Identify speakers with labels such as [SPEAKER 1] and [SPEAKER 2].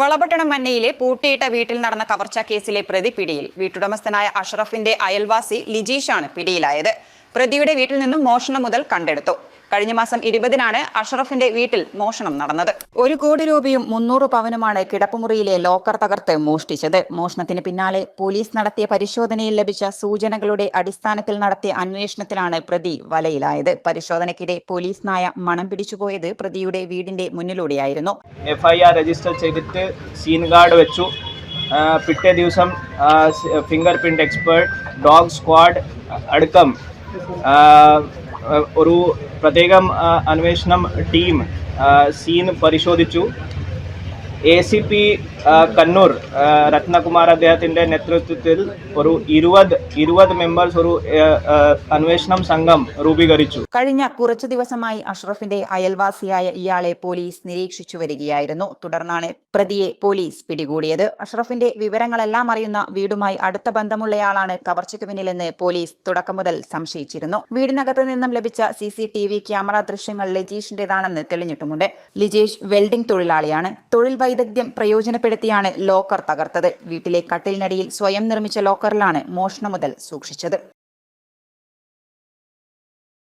[SPEAKER 1] വളപട്ടണം മന്നയിലെ പൂട്ടിയിട്ട വീട്ടിൽ നടന്ന കവർച്ചാ കേസിലെ പ്രതി പിടിയിൽ. വീട്ടുടമസ്ഥനായ അഷ്റഫിന്റെ അയൽവാസി ലിജീഷാണ് പിടിയിലായത്. പ്രതിയുടെ വീട്ടിൽ നിന്നും മോഷണം മുതൽ കണ്ടെടുത്തു. കഴിഞ്ഞ മാസം ഇരുപതിനാണ് അഷറഫിന്റെ വീട്ടിൽ മോഷണം നടന്നത്. ഒരു കോടി രൂപയും മുന്നൂറ് പവനുമാണ് കിടപ്പുമുറിയിലെ ലോക്കർ തകർത്ത് മോഷ്ടിച്ചത്. മോഷണത്തിന് പിന്നാലെ പോലീസ് നടത്തിയ പരിശോധനയിൽ ലഭിച്ച സൂചനകളുടെ അടിസ്ഥാനത്തിൽ നടത്തിയ അന്വേഷണത്തിലാണ് പ്രതി വലയിലായത്. പരിശോധനയ്ക്കിടെ പോലീസ് നായ മണം പിടിച്ചുപോയത് പ്രതിയുടെ വീടിന്റെ മുന്നിലൂടെയായിരുന്നു.
[SPEAKER 2] എഫ്ഐആർ രജിസ്റ്റർ ചെയ്തിട്ട് സീൻ ഗാർഡ് വെച്ചു. പിറ്റേ ദിവസം finger print expert dog squad അടക്കം. ഒരു പ്രത്യേകം അന്വേഷണം ടീം സീൻ പരിശോധിച്ചു. A C P Kannur Ratnakumar അദ്ദേഹത്തിന്റെ നേതൃത്വത്തിൽ ഒരു ഇരുപത് ഇരുപത് മെമ്പേഴ്സ് ഒരു അന്വേഷണം സംഘം രൂപീകരിച്ചു.
[SPEAKER 1] കഴിഞ്ഞ കുറച്ചു ദിവസമായി അഷ്റഫിന്റെ അയൽവാസിയായ ഇയാളെ പോലീസ് നിരീക്ഷിച്ചു വരികയായിരുന്നു. തുടർന്നാണ് പ്രതിയെ പോലീസ് പിടികൂടിയത്. അഷ്റഫിന്റെ വിവരങ്ങളെല്ലാം അറിയുന്ന വീടുമായി അടുത്ത ബന്ധമുള്ളയാളാണ് കവർച്ചയ്ക്ക് പിന്നിലെന്ന് പോലീസ് തുടക്കം മുതൽ സംശയിച്ചിരുന്നു. വീടിനകത്ത് നിന്നും ലഭിച്ച C C T V camera ദൃശ്യങ്ങൾ ലജീഷിന്റേതാണെന്ന് തെളിഞ്ഞിട്ടുമുണ്ട്. ലിജേഷ് വെൽഡിംഗ് തൊഴിലാളിയാണ്. തൊഴിൽ വൈദഗ്ധ്യം പ്രയോജനപ്പെടുത്തിയാണ് ലോക്കർ തകർത്തത്. വീട്ടിലെ കട്ടിലിനടിയിൽ സ്വയം നിർമ്മിച്ച ലോക്കറിലാണ് മോഷണം മുതൽ സൂക്ഷിച്ചത്.